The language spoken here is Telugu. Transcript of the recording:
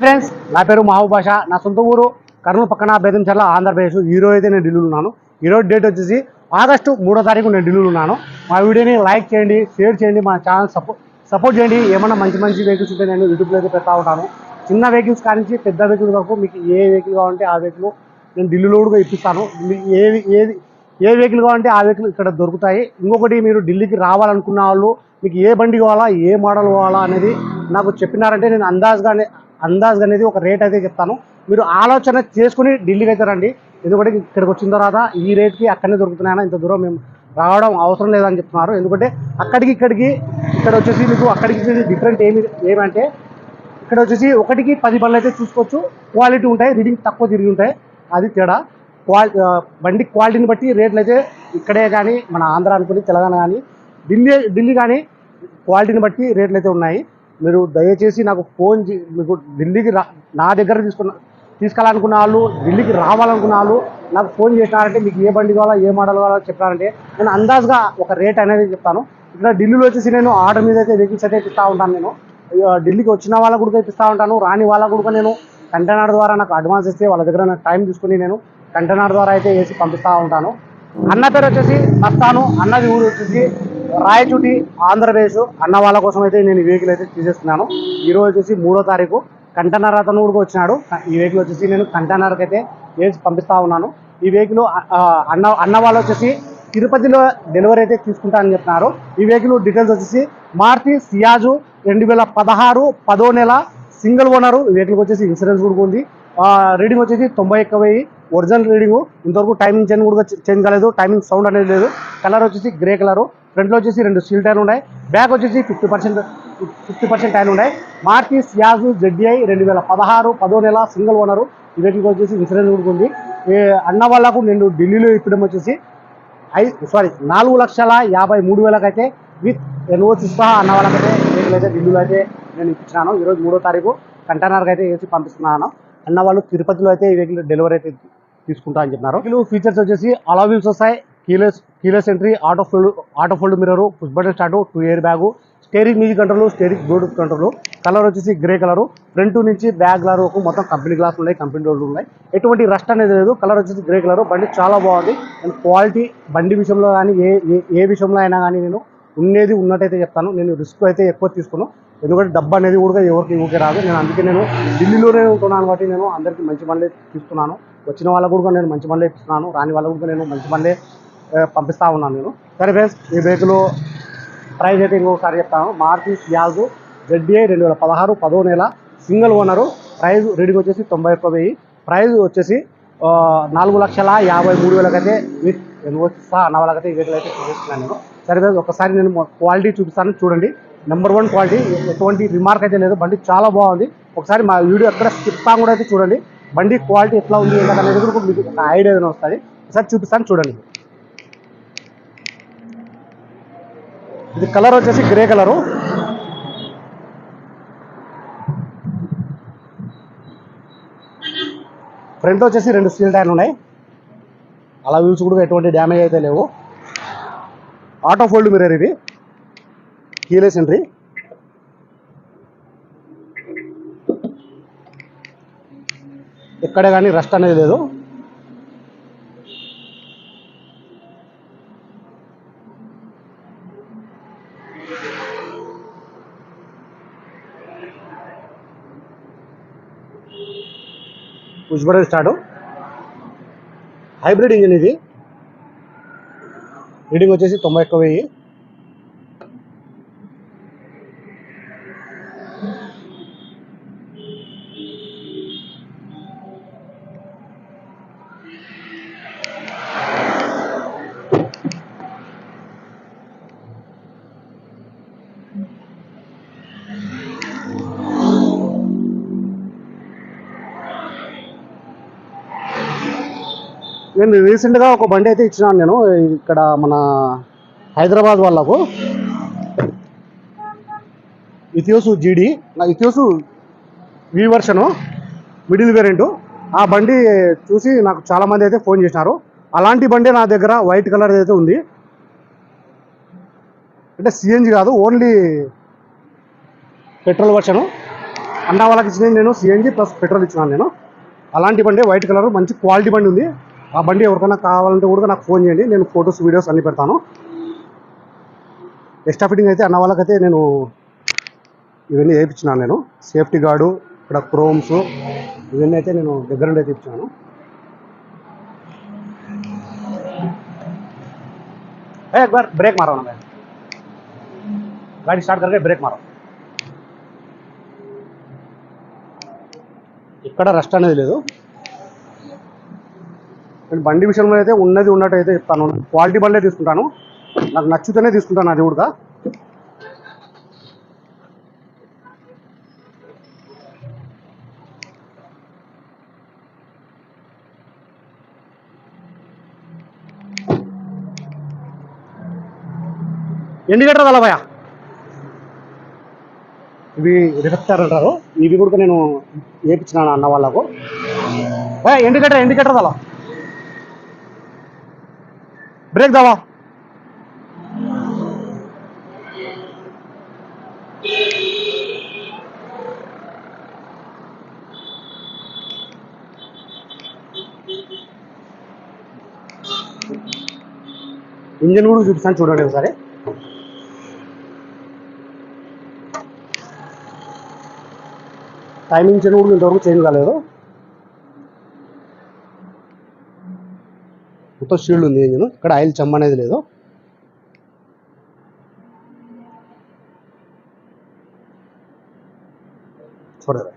ఫ్రెండ్స్ నా పేరు మహబూబ్ బాషా. నా సొంత ఊరు కర్నూలు పక్కన బేదంచర్ల ఆంధ్రప్రదేశ్ ఈ రోజు అయితే నేను ఢిల్లీలో ఉన్నాను. ఈరోజు డేట్ వచ్చేసి ఆగస్టు మూడో తారీఖు నేను ఢిల్లీలో ఉన్నాను. మా వీడియోని లైక్ చేయండి షేర్ చేయండి మా ఛానల్ సపోర్ట్ సపోర్ట్ చేయండి. ఏమన్నా మంచి మంచి వెహికల్స్ ఉంటే నేను యూట్యూబ్లో అయితే పెడతా ఉంటాను. చిన్న వెహికల్స్ కానించి పెద్ద వెహికల్ వరకు మీకు ఏ వెహికల్ కావాలంటే ఆ వెహికల్ నేను ఢిల్లీలో కూడా ఇప్పిస్తాను. ఏ ఏది ఏది ఏ వెహికల్ కావాలంటే ఆ వెహికల్ ఇక్కడ దొరుకుతాయి. ఇంకొకటి మీరు ఢిల్లీకి రావాలనుకున్న వాళ్ళు మీకు ఏ బండి కావాలా ఏ మోడల్ కావాలా అనేది నాకు చెప్పినారంటే నేను అందాజ్గానే అందాజ్ అనేది ఒక రేట్ అయితే చెప్తాను. మీరు ఆలోచన చేసుకుని ఢిల్లీకి అయితే రండి. ఎందుకంటే ఇక్కడికి వచ్చిన తర్వాత ఈ రేట్కి అక్కడనే దొరుకుతున్నాయని ఇంత దూరం మేము రావడం అవసరం లేదని చెప్తున్నారు. ఎందుకంటే అక్కడికి ఇక్కడికి ఇక్కడ వచ్చేసి మీకు అక్కడికి డిఫరెంట్ ఏమి ఏమంటే ఇక్కడ వచ్చేసి ఒకటికి పది బండ్లు అయితే చూసుకోవచ్చు. క్వాలిటీ ఉంటాయి రీడింగ్ తక్కువ తిరిగి ఉంటాయి. అది తేడా. క్వాలి బండి క్వాలిటీని బట్టి రేట్లు అయితే ఇక్కడే కానీ మన ఆంధ్ర అనుకుని తెలంగాణ కానీ ఢిల్లీ ఢిల్లీ కానీ క్వాలిటీని బట్టి రేట్లు అయితే ఉన్నాయి. మీరు దయచేసి నాకు ఫోన్ చే- మీకు ఢిల్లీకి నా దగ్గర తీసుకున్న తీసుకెళ్ళాలనుకున్న వాళ్ళు ఢిల్లీకి రావాలనుకున్న వాళ్ళు నాకు ఫోన్ చేసినారంటే మీకు ఏ బండి కావాలో ఏ మోడల్ కావాలో చెప్పారంటే నేను అందాజుగా ఒక రేట్ అనేది చెప్తాను. ఇక్కడ ఢిల్లీలో వచ్చేసి నేను ఆర్డర్ మీద అయితే వెహికల్స్ అయితే ఇస్తూ ఉంటాను నేను. ఇక ఢిల్లీకి వచ్చిన వాళ్ళకు కూడా ఇప్పిస్తూ ఉంటాను. రాని వాళ్ళకు కూడా నేను కంటైనర్ ద్వారా నాకు అడ్వాన్స్ ఇస్తే వాళ్ళ దగ్గర నాకు టైం తీసుకుని నేను కంటైనర్ ద్వారా అయితే వేసి పంపిస్తూ ఉంటాను. అన్న పేరు వచ్చేసి మస్తాను అన్నది ఊరు వచ్చేసి రాయచూటి ఆంధ్రప్రదేశ్ అన్న వాళ్ళ కోసం అయితే నేను ఈ వెహికల్ అయితే తీసేస్తున్నాను. ఈరోజు వచ్చేసి మూడో తారీఖు. కంటైనర్ అతను కూడా వచ్చినాడు. ఈ వెహికల్ వచ్చేసి నేను కంటైనర్కి అయితే వేసి పంపిస్తా ఉన్నాను. ఈ వెహికల్ అన్న అన్న వాళ్ళు వచ్చేసి తిరుపతిలో డెలివరీ అయితే తీసుకుంటా అని చెప్తున్నారు ఈ వెహికల్ డీటెయిల్స్ వచ్చేసి మార్తి సియాజు రెండు వేల పదహారు పదో నెల సింగిల్ ఓనరు. ఈ వెహికల్కి వచ్చేసి ఇన్సూరెన్స్ కూడా ఉంది. రీడింగ్ వచ్చేసి తొంభై ఒక్క వెయ్యి. Original reading. ఇంతవరకు టైమింగ్ చేంజ్ కూడా చేంజ్ కాలేదు. టైమింగ్ సౌండ్ అనేది లేదు. కలర్ వచ్చేసి గ్రే కలరు. ఫ్రంట్లో వచ్చేసి రెండు స్టీల్ టైర్లు ఉన్నాయి. బ్యాక్ వచ్చేసి ఫిఫ్టీ పర్సెంట్ ఫిఫ్టీ పర్సెంట్ టైర్లు ఉన్నాయి. మార్టీ సియాజు జెడ్డీఐ రెండు వేల పదహారు పదో నెల సింగిల్ ఓనరు. ఈ వెహికల్కి వచ్చేసి ఇన్సూరెన్స్ కూడా ఉంది. అన్న వాళ్ళకు నేను ఢిల్లీలో ఇప్పడం వచ్చేసి ఐ సారీ నాలుగు లక్షల యాభై మూడు వేలకైతే విత్ ఎన్ఓసి సహా అన్న వాళ్ళకైతే వెహికల్ అయితే ఢిల్లీలో అయితే నేను ఇప్పించినాను. ఈరోజు మూడో తారీఖు. కంటైనర్కి అయితే వేసి పంపిస్తున్నాను. అన్న వాళ్ళు తిరుపతిలో అయితే ఈ వెహికల్ డెలివరీ అయితే తీసుకుంటా అని చెప్పినారు. వీళ్ళు ఫీచర్స్ వచ్చేసి అలా వీల్స్ వస్తాయి keyless keyless entry auto fold auto fold mirror push button start two airbag steering music control steering Bluetooth control colour వచ్చేసి గ్రే కలర్ ఫ్రంట్ నుంచి బ్యాక్ కలర్ వరకు మొత్తం కంపెనీ గ్లాస్ ఉన్నాయి కంపెనీ డోర్లు ఉన్నాయి. ఎటువంటి రస్ట్ అనేది లేదు కలర్ వచ్చేసి గ్రే కలర్ బండి చాలా బాగుంది. అండ్ క్వాలిటీ బండి విషయంలో కానీ ఏ ఏ ఏ విషయంలో అయినా కానీ నేను ఉండేది ఉన్నట్టయితే చెప్తాను. నేను రిస్క్ అయితే ఎక్కువ తీసుకున్నాను ఎందుకంటే డబ్బు అనేది కూడా ఎవరికి ఊకే రాదు. నేను అందుకే నేను ఢిల్లీలోనే ఉంటున్నాను కాబట్టి నేను అందరికీ మంచి పనులే తీస్తున్నాను. వచ్చిన వాళ్ళకు కూడా నేను మంచి పనులే ఇస్తున్నాను రాని వాళ్ళకు కూడా నేను మంచి పనులే పంపిస్తూ పంపిస్తా ఉన్నాను నేను. సరే ఫ్రెండ్స్ ఈ బైక్లో ప్రైజ్ అయితే ఇంకొకసారి చెప్తాను. మారుతి సియాజు జెడ్డీఐ రెండు వేల పదహారు పదో నెల సింగిల్ ఓనరు ప్రైజ్ రీడింగ్ వచ్చేసి తొంభై ఒక్క వెయ్యి. ప్రైజ్ వచ్చేసి నాలుగు లక్షల యాభై మూడు వేలకైతే విత్ ఎన్ఓసి సహా అన్న వాళ్ళకైతే ఈ వెహికల్ అయితే చూపిస్తున్నాను నేను. సరే ఒకసారి నేను క్వాలిటీ చూపిస్తాను. చూడండి. నెంబర్ వన్ క్వాలిటీ ఎటువంటి రిమార్క్ అయితే లేదు. బండి చాలా బాగుంది. ఒకసారి మా వీడియో ఎక్కడ స్కిప్ కూడా అయితే చూడండి. బండి క్వాలిటీ ఎట్లా ఉంది అనేది కూడా మీకు ఐడియా ఏదైనా వస్తుంది. ఒకసారి చూపిస్తాను చూడండి. ఇది కలర్ వచ్చేసి గ్రే కలరు. ఫ్రంట్ వచ్చేసి రెండు స్టీల్ టైర్లు ఉన్నాయి. అలా వీల్స్ కూడా ఎటువంటి డ్యామేజ్ అయితే లేవు. ఆటో ఫోల్డ్ మిర్రర్ ఇది. కీలెస్ ఎంట్రీ ఎక్కడ కానీ రస్ట్ అనేది లేదు. Push button start hybrid engine ఇది. రీడింగ్ వచ్చేసి తొంభై ఒక్క వెయ్యి. నేను రీసెంట్గా ఒక బండి అయితే ఇచ్చినాను నేను ఇక్కడ మన హైదరాబాద్ వాళ్ళకు. ఇథియోసు జీడి నా ఇథియోసు వి వర్షను మిడిల్ వేరియంట్ ఆ బండి చూసి నాకు చాలా మంది అయితే ఫోన్ చేసినారు. అలాంటి బండి నా దగ్గర వైట్ కలర్ అయితే ఉంది. అంటే సిఎన్జి కాదు ఓన్లీ పెట్రోల్ వర్షను అన్న వాళ్ళకి ఇచ్చిన నేను సిఎన్జి ప్లస్ పెట్రోల్ ఇచ్చినాను నేను. అలాంటి బండి వైట్ కలర్ మంచి క్వాలిటీ బండి ఉంది. ఆ బండి ఎవరికైనా కావాలంటే కూడా నాకు ఫోన్ చేయండి నేను ఫొటోస్ వీడియోస్ అన్ని పెడతాను ఎక్స్ట్రా ఫిట్టింగ్ అయితే అన్న వాళ్ళకైతే నేను ఇవన్నీ వేయించినాను నేను సేఫ్టీ గార్డు ఇక్కడ క్రోమ్స్ ఇవన్నీ అయితే నేను దగ్గర నుండి అయితే ఇచ్చాను ए एक बार ब्रेक मारो ना मैं गाड़ी स्टार्ट करके ब्रेक मारो ఇక్కడ రెస్ట్ అనేది లేదు నేను బండి విషయంలో అయితే ఉన్నది ఉన్నట్టు అయితే చెప్తాను. క్వాలిటీ బండే తీసుకుంటాను. నాకు నచ్చితేనే తీసుకుంటాను అది కూడా. ఇండికేటర్ తల భయ ఇవి రిఫెక్టర్ అంటారు. ఇవి కూడా నేను వేపించినాను అన్న వాళ్ళకు. భయ ఇండికేటర్ ఇండికేటర్ తల బ్రేక్ దావా. ఇంజన్ కూడా చూపిస్తాను చూడండి ఒకసారి. టైమింగ్ చెన్ కూడా ఇంతవరకు చేంజ్ కాలేదు. మొత్తం షీల్డ్ ఉంది ఇంజిన్ ఇక్కడ ఆయిల్ చెమ్మ అనేది లేదు. చూడరా